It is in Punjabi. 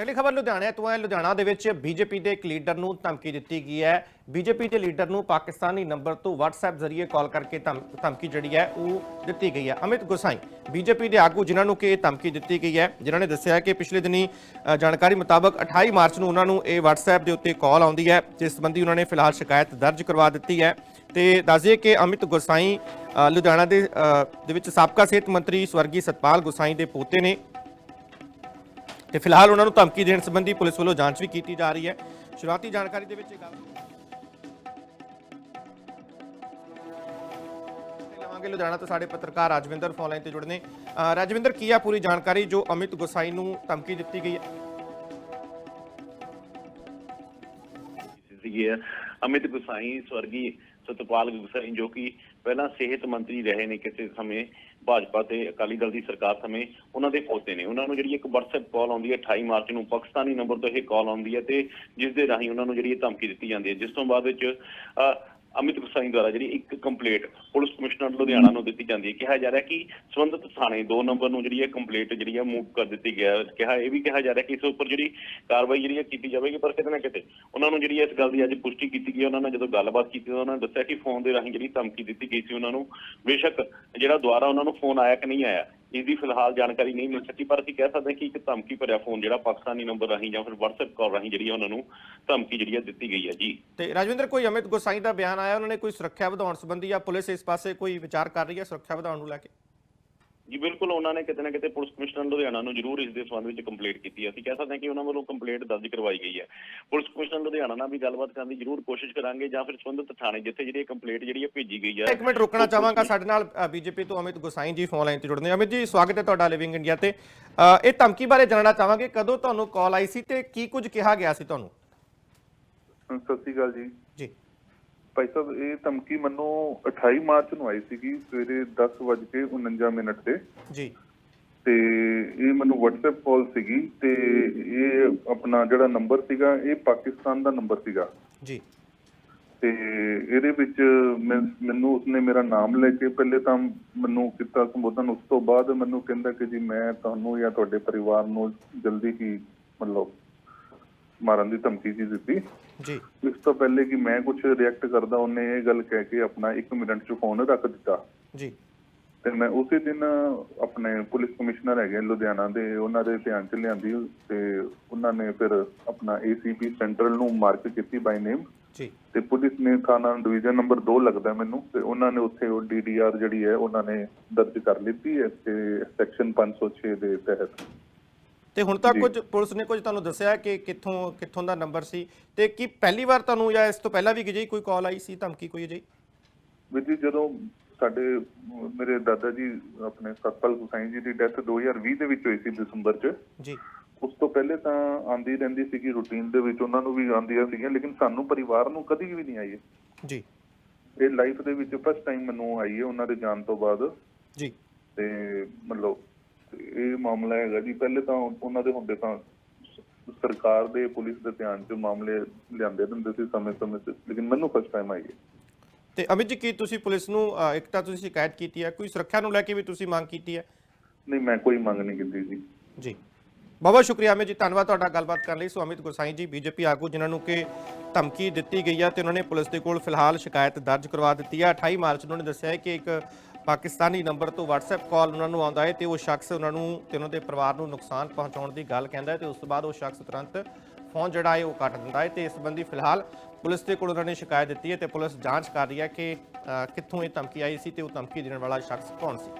ਅਗਲੀ ਖਬਰ ਲੁਧਿਆਣਾ ਤੋਂ ਹੈ। ਲੁਧਿਆਣਾ ਦੇ ਵਿੱਚ ਬੀਜੇਪੀ ਦੇ ਇੱਕ ਲੀਡਰ ਨੂੰ ਧਮਕੀ ਦਿੱਤੀ ਗਈ ਹੈ। ਬੀਜੇਪੀ ਦੇ ਲੀਡਰ ਨੂੰ ਪਾਕਿਸਤਾਨੀ ਨੰਬਰ ਤੋਂ WhatsApp ਜ਼ਰੀਏ ਕਾਲ ਕਰਕੇ ਧਮ- ਧਮਕੀ ਜਿਹੜੀ ਹੈ, ਉਹ ਦਿੱਤੀ ਗਈ ਹੈ। ਅਮਿਤ ਗੁਸਾਈ, ਬੀਜੇਪੀ ਦੇ ਆਗੂ ਜਿਨ੍ਹਾਂ ਨੂੰ ਕਿ ਇਹ ਧਮਕੀ ਦਿੱਤੀ ਗਈ ਹੈ, ਜਿਨ੍ਹਾਂ ਨੇ ਦੱਸਿਆ ਕਿ ਪਿਛਲੇ ਦਿਨੀ ਜਾਣਕਾਰੀ ਮੁਤਾਬਕ 28 ਮਾਰਚ ਨੂੰ ਉਹਨਾਂ ਨੂੰ ਇਹ WhatsApp ਦੇ ਉੱਤੇ ਕਾਲ ਆਉਂਦੀ ਹੈ, ਜਿਸ ਸੰਬੰਧੀ ਉਹਨਾਂ ਨੇ ਫਿਲਹਾਲ ਸ਼ਿਕਾਇਤ ਦਰਜ ਕਰਵਾ ਦਿੱਤੀ ਹੈ। ਤੇ ਦੱਸਦੇ ਕਿ ਅਮਿਤ ਗੁਸਾਈ ਲੁਧਿਆਣਾ ਦੇ ਦੇ ਵਿੱਚ ਸਾਬਕਾ ਸਿਹਤ ਮੰਤਰੀ ਸਵਰਗੀ ਸਤਪਾਲ ਗੁਸਾਈ ਦੇ ਪੋਤੇ ਨੇ। ਤੇ ਫਿਲਹਾਲ ਉਹਨਾਂ ਨੂੰ ਧਮਕੀ ਦੇਣ ਸੰਬੰਧੀ ਪੁਲਿਸ ਵੱਲੋਂ ਜਾਂਚ ਵੀ ਕੀਤੀ ਜਾ ਰਹੀ ਹੈ। ਸ਼ੁਰੂਆਤੀ ਜਾਣਕਾਰੀ ਦੇ ਵਿੱਚ ਇਹ ਗੱਲ ਲਵਾਂਗੇ। ਲੁਧਿਆਣਾ ਤੋਂ ਸਾਡੇ ਪੱਤਰਕਾਰ ਰਾਜਵਿੰਦਰ ਫੋਨ ਤੇ ਜੁੜੇ ਰਾਜਵਿੰਦਰ, ਕੀ ਆ ਪੂਰੀ ਜਾਣਕਾਰੀ ਜੋ ਅਮਿਤ ਗੁਸਾਈ ਨੂੰ ਧਮਕੀ ਦਿੱਤੀ ਗਈ ਹੈ? ਸੀਗੇ ਅਮਿਤ ਗੁਸਾਈ ਸਵਰਗੀ ਸਤਪਾਲ ਗੁਸਾਈ ਜੋ ਕਿ ਪਹਿਲਾਂ ਸਿਹਤ ਮੰਤਰੀ ਰਹੇ ਨੇ ਕਿਸੇ ਸਮੇਂ। ਭਾਜਪਾ ਤੇ ਅਕਾਲੀ ਦਲ ਦੀ ਸਰਕਾਰ ਸਮੇਂ ਉਹਨਾਂ ਦੇ ਪੋਤੇ ਨੇ। ਉਹਨਾਂ ਨੂੰ ਜਿਹੜੀ ਇੱਕ WhatsApp ਕਾਲ ਆਉਂਦੀ ਹੈ 28 ਮਾਰਚ ਨੂੰ ਪਾਕਿਸਤਾਨੀ ਨੰਬਰ ਤੋਂ ਇਹ ਕਾਲ ਆਉਂਦੀ ਹੈ ਤੇ ਜਿਸ ਦੇ ਰਾਹੀਂ ਉਹਨਾਂ ਨੂੰ ਜਿਹੜੀ ਇਹ ਧਮਕੀ ਦਿੱਤੀ ਜਾਂਦੀ ਹੈ। ਜਿਸ ਤੋਂ ਬਾਅਦ ਵਿੱਚ ਅ, ਅਮਿਤ ਗੁਸਾਈ ਦੁਆਰਾ ਜਿਹੜੀ ਇੱਕ ਕੰਪਲੇਂਟ ਪੁਲਿਸ ਕਮਿਸ਼ਨਰ ਲੁਧਿਆਣਾ ਨੂੰ ਦਿੱਤੀ ਜਾਂਦੀ ਹੈ। ਕਿਹਾ ਜਾ ਰਿਹਾ ਕਿ ਸੰਬੰਧਿਤ ਥਾਣੇ 2 ਨੰਬਰ ਨੂੰ ਜਿਹੜੀ ਹੈ ਕੰਪਲੇਂਟ ਜਿਹੜੀ ਹੈ ਮੂਵ ਕਰ ਦਿੱਤੀ ਗਿਆ ਕਿਹਾ ਇਹ ਵੀ ਕਿਹਾ ਜਾ ਰਿਹਾ ਕਿ ਇਸ ਉੱਪਰ ਜਿਹੜੀ ਕਾਰਵਾਈ ਜਿਹੜੀ ਹੈ ਕੀਤੀ ਜਾਵੇਗੀ, ਪਰ ਕਿਤੇ ਨਾ ਕਿਤੇ ਉਹਨਾਂ ਨੂੰ ਜਿਹੜੀ ਇਸ ਗੱਲ ਦੀ ਅੱਜ ਪੁਸ਼ਟੀ ਕੀਤੀ ਗਈ ਉਹਨਾਂ ਨਾਲ ਜਦੋਂ ਗੱਲਬਾਤ ਕੀਤੀ ਤਾਂ ਉਹਨਾਂ ਨੇ ਦੱਸਿਆ ਕਿ ਫੋਨ ਦੇ ਰਾਹੀਂ ਜਿਹੜੀ ਧਮਕੀ ਦਿੱਤੀ ਗਈ ਸੀ ਉਹਨਾਂ ਨੂੰ। ਬੇਸ਼ੱਕ ਜਿਹੜਾ ਦੁਬਾਰਾ ਉਹਨਾਂ ਨੂੰ ਫੋਨ ਆਇਆ ਕਿ ਨਹੀਂ ਆਇਆ ਇਸ ਦੀ ਫਿਲਹਾਲ ਜਾਣਕਾਰੀ ਨਹੀਂ ਮਿਲ ਸਕੀ, ਪਰ ਅਸੀਂ ਕਹਿ ਸਕਦੇ ਹਾਂ ਕਿ ਇੱਕ ਧਮਕੀ ਭਰਿਆ ਫੋਨ ਜਿਹੜਾ ਪਾਕਿਸਤਾਨੀ ਨੰਬਰ ਰਾਹੀਂ ਜਾਂ ਫਿਰ WhatsApp ਕਾਲ ਰਾਹੀਂ ਜਿਹੜੀ ਉਹਨਾਂ ਨੂੰ ਧਮਕੀ ਜਿਹੜੀ ਹੈ ਦਿੱਤੀ ਗਈ ਹੈ ਜੀ। ਤੇ ਰਾਜਵਿੰਦਰ, ਕੋਈ ਅਮਿਤ ਗੋਸਾਈ ਦਾ ਬਿਆਨ ਆਇਆ? ਉਹਨਾਂ ਨੇ ਕੋਈ ਸੁਰੱਖਿਆ ਵਧਾਉਣ ਸੰਬੰਧੀ ਜਾਂ ਪੁਲਿਸ ਇਸ ਪਾਸੇ ਕੋਈ ਵਿਚਾਰ ਕਰ ਰਹੀ ਹੈ ਸੁਰੱਖਿਆ ਵਧਾਉਣ ਨੂੰ ਲੈ ਕੇ? ਜੀ ਬਿਲਕੁਲ ਉਹਨਾਂ ਨੇ ਕਿਤੇ ਨਾ ਕਿਤੇ ਪੁਲਿਸ ਕਮਿਸ਼ਨਰ ਲੁਧਿਆਣਾ ਨੂੰ ਜ਼ਰੂਰ ਇਸ ਦੇ ਸੰਬੰਧ ਵਿੱਚ ਕੰਪਲੇਂਟ ਕੀਤੀ ਹੈ। ਅਸੀਂ ਕਹਿ ਸਕਦੇ ਹਾਂ ਕਿ ਉਹਨਾਂ ਵੱਲੋਂ ਕੰਪਲੇਂਟ ਦਰਜ ਕਰਵਾਈ ਗਈ ਹੈ। ਪੁਲਿਸ ਕਮਿਸ਼ਨਰ ਲੁਧਿਆਣਾ ਨਾਲ ਵੀ ਗੱਲਬਾਤ ਕਰਨ ਦੀ ਜ਼ਰੂਰ ਕੋਸ਼ਿਸ਼ ਕਰਾਂਗੇ ਜਾਂ ਫਿਰ ਸੰਬੰਧਿਤ ਥਾਣੇ ਜਿੱਥੇ ਜਿਹੜੀ ਕੰਪਲੇਂਟ ਜਿਹੜੀ ਹੈ ਭੇਜੀ ਗਈ ਹੈ। ਇੱਕ ਮਿੰਟ ਰੁਕਣਾ ਚਾਹਾਂਗਾ ਸਾਡੇ ਨਾਲ ਬੀਜੇਪੀ ਤੋਂ ਅਮਿਤ ਗੁਸਾਈ ਜੀ ਫੋਨ ਲਾਈਨ ਤੇ ਜੁੜਨੇ ਅਮਿਤ ਜੀ ਸਵਾਗਤ ਹੈ ਤੁਹਾਡਾ ਲਿਵਿੰਗ ਇੰਡੀਆ ਤੇ। ਇਹ ਧਮਕੀ ਬਾਰੇ ਜਾਣਨਾ ਚਾਹਾਂਗੇ ਕਦੋਂ ਤੁਹਾਨੂੰ ਕਾਲ ਆਈ ਸੀ ਤੇ ਕੀ ਕੁਝ ਕਿਹਾ ਗਿਆ ਸੀ ਤੁਹਾਨੂੰ? ਸਤਿ ਸ਼੍ਰੀ ਅਕਾਲ ਜੀ। ਜੀ। ਭਾਈ ਸਾਹਿਬ ਇਹ ਧਮਕੀ ਮੈਨੂੰ 28 ਮਾਰਚ ਨੂੰ ਆਈ ਸੀਗੀ ਸਵੇਰੇ 10:49 ਮਿੰਟ ਤੇ। ਜੀ। ਤੇ ਇਹ ਮੈਨੂੰ WhatsApp ਕਾਲ ਸੀਗੀ ਤੇ ਇਹ ਆਪਣਾ ਜਿਹੜਾ ਨੰਬਰ ਸੀਗਾ ਇਹ ਪਾਕਿਸਤਾਨ ਦਾ ਨੰਬਰ ਸੀਗਾ। ਜੀ। ਤੇ ਇਹਦੇ ਵਿੱਚ ਮੈਨੂੰ ਉਸਨੇ ਮੇਰਾ ਨਾਮ ਲੈ ਕੇ ਪਹਿਲੇ ਤਾਂ ਮੈਨੂੰ ਕੀਤਾ ਸੰਬੋਧਨ ਉਸ ਤੋਂ ਬਾਅਦ ਮੈਨੂੰ ਕਹਿੰਦਾ ਕਿ ਜੀ ਮੈਂ ਤੁਹਾਨੂੰ ਜਾਂ ਤੁਹਾਡੇ ਪਰਿਵਾਰ ਨੂੰ ਜਲਦੀ ਹੀ ਮਤਲਬ ਮਾਰਨ ਦੀ ਧਮਕੀ ਜੀ ਦਿੱਤੀ। ਜੀ। ਇਸ ਤੋਂ ਪਹਿਲੇ ਕਿ ਮੈਂ ਕੁਝ ਰਿਐਕਟ ਕਰਦਾ ਉਹਨੇ ਇਹ ਗੱਲ ਕਹਿ ਕੇ ਆਪਣਾ 1 ਮਿੰਟ ਚ ਫੋਨ ਰੱਖ ਦਿੱਤਾ। ਜੀ। ਤੇ ਮੈਂ ਉਸੇ ਦਿਨ ਆਪਣੇ ਪੁਲਿਸ ਕਮਿਸ਼ਨਰ ਹੈਗੇ ਲੁਧਿਆਣਾ ਦੇ ਉਹਨਾਂ ਦੇ ਧਿਆਨ ਚ ਲਿਆਂਦੀ ਤੇ ਉਹਨਾਂ ਨੇ ਫਿਰ ਆਪਣਾ ਏਸੀਪੀ ਸੈਂਟਰਲ ਨੂੰ ਮਾਰਕ ਕੀਤੀ ਬਾਈ ਨੇਮ ਜੀ। ਤੇ ਪੁਲਿਸ ਨੇ ਥਾਣਾ ਡਿਵੀਜ਼ਨ ਨੰਬਰ 2 ਲੱਗਦਾ ਮੈਨੂੰ ਤੇ ਉਹਨਾਂ ਨੇ ਉੱਥੇ ਉਹ ਡੀਡੀਆਰ ਜਿਹੜੀ ਹੈ ਉਹਨਾਂ ਨੇ ਦਰਜ ਕਰ ਲਿੱਤੀ ਹੈ ਤੇ ਸੈਕਸ਼ਨ 506 ਦੇ ਤਹਿਤ। ਤੇ ਹੁਣ ਤੱਕ। ਕੁਝ ਪੁਲਿਸ ਨੇ ਕੁਝ ਤੁਹਾਨੂੰ ਦੱਸਿਆ ਕਿ ਕਿੱਥੋਂ ਕਿੱਥੋਂ ਦਾ ਨੰਬਰ ਸੀ ਤੇ ਕੀ ਪਹਿਲੀ ਵਾਰ ਤੁਹਾਨੂੰ ਜਾਂ ਇਸ ਤੋਂ ਪਹਿਲਾਂ ਵੀ ਜਿਹੀ ਕੋਈ ਕਾਲ ਆਈ ਸੀ ਧਮਕੀ ਕੋਈ ਜਿਹੀ ਵੀਰ ਜੀ ਜਦੋਂ ਸਾਡੇ ਮੇਰੇ ਦਾਦਾ ਜੀ ਆਪਣੇ ਸਤਪਾਲ ਹੁਸੈਨ ਜੀ ਦੀ ਡੈਥ 2020 ਦੇ ਵਿੱਚ ਹੋਈ ਸੀ ਦਸੰਬਰ 'ਚ। ਜੀ। ਉਸ ਤੋਂ ਪਹਿਲੇ ਤਾਂ ਆਂਦੀ ਰਹਿੰਦੀ ਸੀਗੀ ਰੂਟੀਨ ਦੇ ਵਿੱਚ ਉਹਨਾਂ ਨੂੰ ਵੀ ਆਂਦੀਆਂ ਸੀਗੀਆਂ ਲੇਕਿਨ ਸਾਨੂੰ ਪਰਿਵਾਰ ਨੂੰ ਕਦੀ ਵੀ ਨਹੀਂ ਆਈ। ਜੀ। ਇਹ ਲਾਈਫ ਦੇ ਵਿੱਚ ਫਸਟ ਟਾਈਮ ਮੈਨੂੰ ਆਈ ਹੈ ਉਹਨਾਂ ਦੇ ਜਾਣ ਤੋਂ ਬਾਅਦ। ਜੀ। ਤੇ ਮਤਲਬ ਇਹ ਮਾਮਲਾ ਹੈਗਾ ਜੀ। ਪਹਿਲੇ ਤਾਂ ਉਹਨਾਂ ਦੇ ਹੁੰਦੇ ਤਾਂ ਸਰਕਾਰ ਦੇ ਪੁਲਿਸ ਦੇ ਧਿਆਨ 'ਚ ਮਾਮਲੇ ਲਿਆਂਦੇ ਦਿੰਦੇ ਸੀ ਸਮੇਂ-ਸਮੇਂ ਤੇ ਲੇਕਿਨ ਮੈਨੂੰ ਫਸਟ ਟਾਈਮ ਆਈ ਹੈ। ਤੇ ਅਮਿਤ ਜੀ ਕੀ ਤੁਸੀਂ ਪੁਲਿਸ ਨੂੰ ਇੱਕ ਤਾਂ ਤੁਸੀਂ ਸ਼ਿਕਾਇਤ ਕੀਤੀ ਹੈ? ਕੋਈ ਸੁਰੱਖਿਆ ਨੂੰ ਲੈ ਕੇ ਵੀ ਤੁਸੀਂ ਮੰਗ ਕੀਤੀ ਹੈ? ਨਹੀਂ ਮੈਂ ਕੋਈ ਮੰਗ ਨਹੀਂ ਕੀਤੀ ਜੀ। ਜੀ। ਬਹੁਤ ਬਹੁਤ ਸ਼ੁਕਰੀਆ ਅਮਿਤ ਜੀ ਧੰਨਵਾਦ ਤੁਹਾਡਾ ਗੱਲਬਾਤ ਕਰਨ ਲਈ। ਸੋ ਅਮਿਤ ਗੁਸਾਈ ਜੀ ਬੀਜੇਪੀ ਆਗੂ ਜਿਨ੍ਹਾਂ ਨੂੰ ਕਿ ਧਮਕੀ ਦਿੱਤੀ ਗਈ ਹੈ ਤੇ ਉਹਨਾਂ ਨੇ ਪੁਲਿਸ ਦੇ ਕੋਲ ਫਿਲਹਾਲ ਸ਼ਿਕਾਇਤ ਦਰਜ ਕਰਵਾ ਦਿੱਤੀ ਹੈ। 28 ਮਾਰਚ ਨੂੰ ਉਹਨਾਂ ਨੇ ਦੱਸਿਆ ਹੈ ਕਿ ਇੱਕ ਪਾਕਿਸਤਾਨੀ ਨੰਬਰ ਤੋਂ WhatsApp ਕਾਲ ਉਹਨਾਂ ਨੂੰ ਆਉਂਦਾ ਹੈ ਤੇ ਉਹ ਸ਼ਖਸ ਉਹਨਾਂ ਨੂੰ ਤੇ ਉਹਨਾਂ ਦੇ ਪਰਿਵਾਰ ਨੂੰ ਨੁਕਸਾਨ ਪਹੁੰਚਾਉਣ ਦੀ ਗੱਲ ਕਹਿੰਦਾ ਹੈ ਤੇ ਉਸ ਤੋਂ ਬਾਅਦ ਉਹ ਸ਼ਖਸ ਤੁਰੰਤ ਫੋਨ ਜਿਹੜਾ ਹੈ ਉਹ ਕੱਟ ਦਿੰਦਾ ਹੈ ਤੇ ਇਸ ਸੰਬੰਧੀ ਫਿਲਹਾਲ ਪੁਲਿਸ ਦੇ ਕੋਲ ਉਹਨਾਂ ਨੇ ਸ਼ਿਕਾਇਤ ਦਿੱਤੀ ਹੈ ਤੇ ਪੁਲਿਸ ਜਾਂਚ ਕਰ ਰਹੀ ਹੈ ਕਿ ਕਿੱਥੋਂ ਇਹ ਧਮਕੀ ਆਈ ਸੀ ਤੇ ਉਹ ਧਮਕੀ ਦੇਣ ਵਾਲਾ ਸ਼ਖਸ ਕੌਣ ਸੀ?